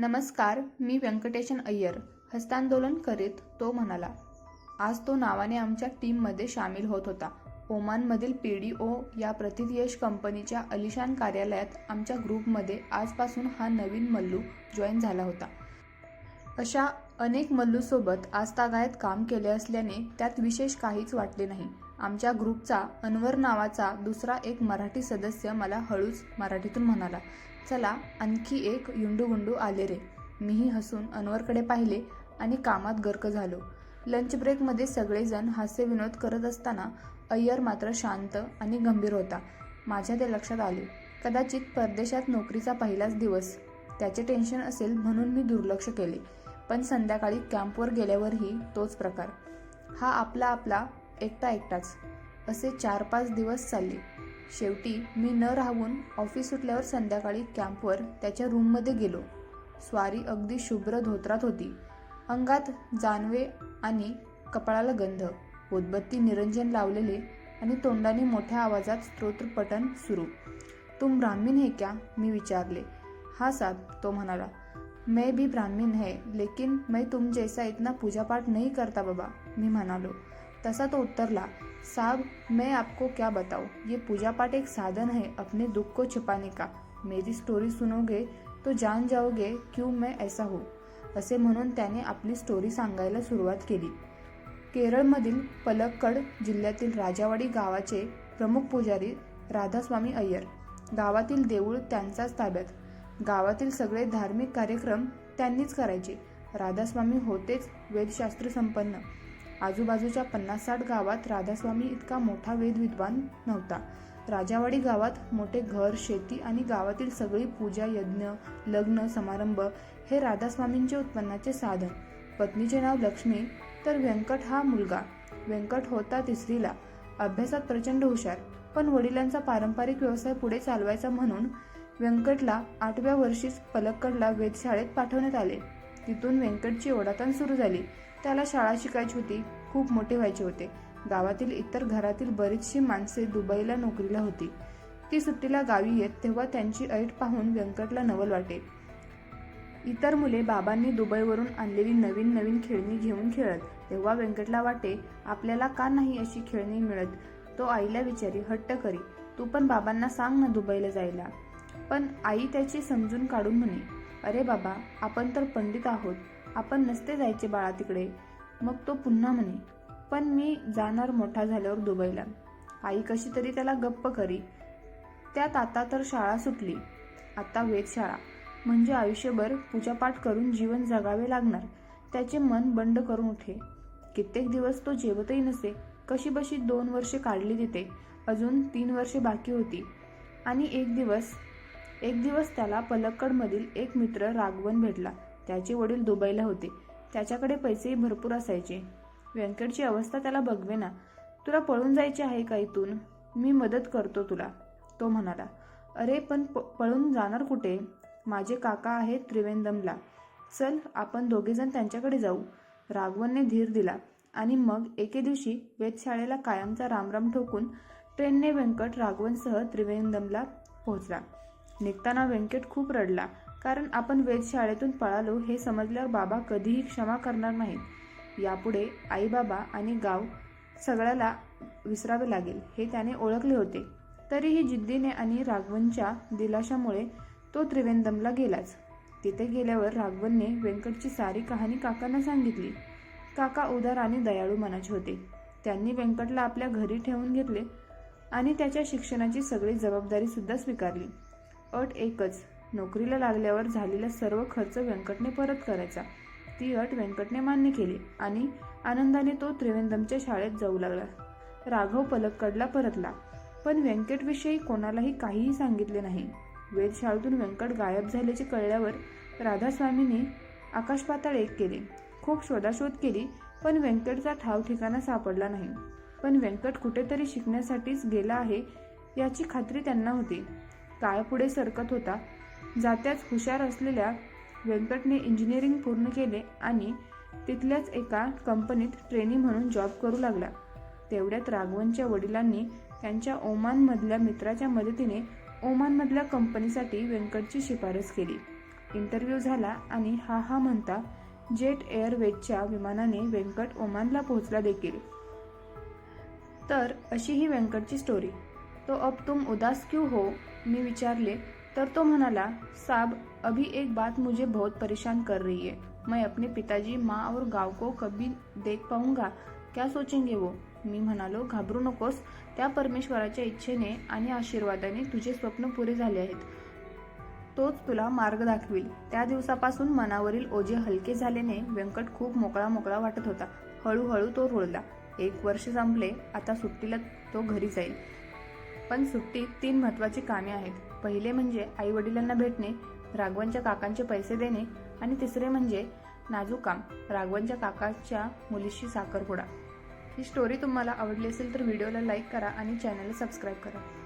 नमस्कार मी व्यंकटेशन अय्यर. हस्तांदोलन करीत तो म्हणाला आज तो नावाने आमच्या टीममध्ये सामील होत होता. ओमानमधील पी डी ओ या प्रतिथयश कंपनीच्या अलिशान कार्यालयात आमच्या ग्रुपमध्ये आजपासून हा नवीन मल्लू जॉईन झाला होता. अशा अनेक मल्लूसोबत आजतागायत काम केले असल्याने त्यात विशेष काहीच वाटले नाही. आमच्या ग्रुपचा अनवर नावाचा दुसरा एक मराठी सदस्य मला हळूच मराठीतून म्हणाला चला आणखी एक युंडूगुंडू आले रे. मीही हसून अनवरकडे पाहिले आणि कामात गर्क झालो. लंच ब्रेकमध्ये सगळेजण हास्यविनोद करत असताना अय्यर मात्र शांत आणि गंभीर होता. माझ्या ते लक्षात आले. कदाचित परदेशात नोकरीचा पहिलाच दिवस. त्याचे टेन्शन असेल म्हणून मी दुर्लक्ष केले. पण संध्याकाळी कॅम्पवर गेल्यावरही तोच प्रकार. हा आपला आपला एकटा एकटाच. असे चार पाच दिवस चालले. शेवटी मी न राहून ऑफिस सुटल्यावर संध्याकाळी कॅम्पवर त्याच्या रूममध्ये गेलो. स्वारी अगदी शुभ्र धोत्रात होती. अंगात जानवे आणि कपाळाला गंध उदबत्ती निरंजन लावलेले आणि तोंडाने मोठ्या आवाजात स्तोत्रपठण सुरू. तुम ब्राह्मीण है क्या? मी विचारले. हा साब तो म्हणाला. मैं भी ब्राह्मीण है लेकिन मैं तुम जैसा इतना पूजापाठ नहीं करता बाबा मी म्हणालो. तसा तो उत्तरला. साहब मैं आपको क्या बताऊँ? ये पूजा पाठ एक साधन है अपने दुख को छिपाने का। मेरी स्टोरी सुनोगे तो जान जाओगे क्यों मैं ऐसा हूँ। असे म्हणून त्याने आपली स्टोरी सांगायला सुरुवात केली. केरळमधील पलक्कड जिल्ह्यातील राजावाडी गावाचे प्रमुख पुजारी राधास्वामी अय्यर. गावातील देऊळ त्यांचाच ताब्यात. गावातील सगळे धार्मिक कार्यक्रम त्यांनीच करायचे. राधास्वामी होतेच वेदशास्त्र संपन्न. आजूबाजूच्या पन्नास साठ गावात राधास्वामी इतका मोठा वेदविद्वान नव्हता. राजावाडी गावात मोठे घर शेती आणि गावातील सगळी पूजा यज्ञ लग्न समारंभ हे राधास्वामींचे उत्पन्नाचे साधन. पत्नीचे नाव लक्ष्मी तर व्यंकट हा मुलगा. व्यंकट होता तिसरीला. अभ्यासात प्रचंड हुशार पण वडिलांचा पारंपरिक व्यवसाय पुढे चालवायचा म्हणून व्यंकटला आठव्या वर्षीच पलक्कडला वेधशाळेत पाठवण्यात आले. तिथून व्यंकटची ओढाताण सुरू झाली. त्याला शाळा शिकायची होती. खूप मोठे व्हायचे होते. गावातील इतर घरातील बरीचशी माणसे दुबईला नोकरीला होती. ती सुट्टीला गावी येत तेव्हा त्यांची ऐट पाहून व्यंकटला नवल वाटे. इतर मुले बाबांनी दुबईवरून आणलेली नवीन नवीन खेळणी घेऊन खेळत. तेव्हा व्यंकटला वाटे आपल्याला का नाही अशी खेळणी मिळत तो आईला विचारी हट्ट करी. तू पण बाबांना सांग ना दुबईला जायला पण आई त्याची समजून काढून म्हणे अरे बाबा आपण तर पंडित आहोत. आपण नसते जायचे बाळा तिकडे. मग तो पुन्हा म्हणे पण मी जाणार मोठा झाल्यावर दुबईला. आई कशी तरी त्याला गप्प करी. त्यात आता तर शाळा सुटली. आता वेधशाळा. म्हणजे आयुष्यभर पूजापाठ करून जीवन जगावे लागणार. त्याचे मन बंड करून उठे. कित्येक दिवस तो जेवतही नसे. कशी बशी दोन वर्षे काढली तिथे. अजून तीन वर्षे बाकी होती. आणि एक दिवस एक दिवस त्याला पलक्कडमधील एक मित्र राघवन भेटला. त्याचे वडील दुबईला होते. त्याच्याकडे पैसेही भरपूर असायचे. व्यंकटची अवस्था त्याला बघवेना. तुला पळून जायचे आहे का इथून? मी मदत करतो तुला तो म्हणाला. अरे पण प पळून जाणार कुठे? माझे काका आहेत त्रिवेंदमला. चल आपण दोघेजण त्यांच्याकडे जाऊ. राघवनने धीर दिला आणि मग एके दिवशी वेधशाळेला कायमचा रामराम ठोकून ट्रेनने व्यंकट राघवनसह त्रिवेंदमला पोहोचला. निघताना व्यंकट खूप रडला. कारण आपण वेधशाळेतून पळालो हे समजल्यावर बाबा कधीही क्षमा करणार नाहीत. यापुढे आई बाबा आणि गाव सगळ्याला विसरावे लागेल हे त्याने ओळखले होते. तरीही जिद्दीने आणि राघवनच्या दिलाशामुळे तो त्रिवेंदमला गेलाच. तिथे गेल्यावर राघवनने व्यंकटची सारी कहाणी काकांना सांगितली. काका उदार आणि दयाळू मनाचे होते. त्यांनी व्यंकटला आपल्या घरी ठेवून घेतले आणि त्याच्या शिक्षणाची सगळी जबाबदारी सुद्धा स्वीकारली. अट एकच नोकरीला लागल्यावर झालेला सर्व खर्च व्यंकटने परत करायचा. ती अट व्यंकटने मान्य केली आणि आनंदाने तो त्रिवेंदमच्या शाळेत जाऊ लागला. राघव पलक्कडला परतला पण व्यंकटविषयी कोणालाही काहीही सांगितले नाही. वेधशाळेतून व्यंकट गायब झाल्याचे कळल्यावर राधास्वामींनी आकाशपाताळ एक केले. खूप शोधाशोध केली पण व्यंकटचा ठाव ठिकाणा सापडला नाही. पण व्यंकट कुठेतरी शिकण्यासाठीच गेला आहे याची खात्री त्यांना होती. काळ पुढे सरकत होता जात्याच हुशार असलेल्या व्यंकटने इंजिनिअरिंग पूर्ण केले आणि तिथल्याच एका कंपनीत ट्रेनी म्हणून जॉब करू लागला. तेवढ्यात राघवनच्या वडिलांनी त्यांच्या ओमानमधल्या मित्राच्या मदतीने ओमानमधल्या कंपनीसाठी व्यंकटची शिफारस केली. इंटरव्ह्यू झाला आणि हा हा म्हणता जेट एअरवेजच्या विमानाने व्यंकट ओमानला पोहोचला देखील. तर अशी ही व्यंकटची स्टोरी तो अब तुम उदास क्यू हो? मी विचारले. तर तो म्हणाला साब अभी एक बात मुझे बहुत परेशान कर रही है। मैं अपने पिताजी माँ और गाव को कभी देख पाऊंगा। क्या सोचेंगे वो? मी म्हणालो घाबरू नकोस. त्या परमेश्वराच्या इच्छेने आणि आशीर्वादाने तुझे स्वप्न पुरे झाले आहेत. तोच तुला मार्ग दाखविल. त्या दिवसापासून मनावरील ओझे हलके झाल्याने व्यंकट खूप मोकळा मोकळा वाटत होता. हळूहळू तो रुळला. एक वर्ष संपले आता सुट्टीला तो घरी जाईल. पण सुट्टीत तीन महत्वाची कामे आहेत. पहिले म्हणजे आई वडिलांना भेटणे राघवांच्या काकांचे पैसे देणे आणि तिसरे म्हणजे नाजूक काम राघवांच्या काकाच्या मुलीशी साखरपुडा. ही स्टोरी तुम्हाला आवडली असेल तर व्हिडिओला लाईक करा आणि चॅनलला सबस्क्राईब करा.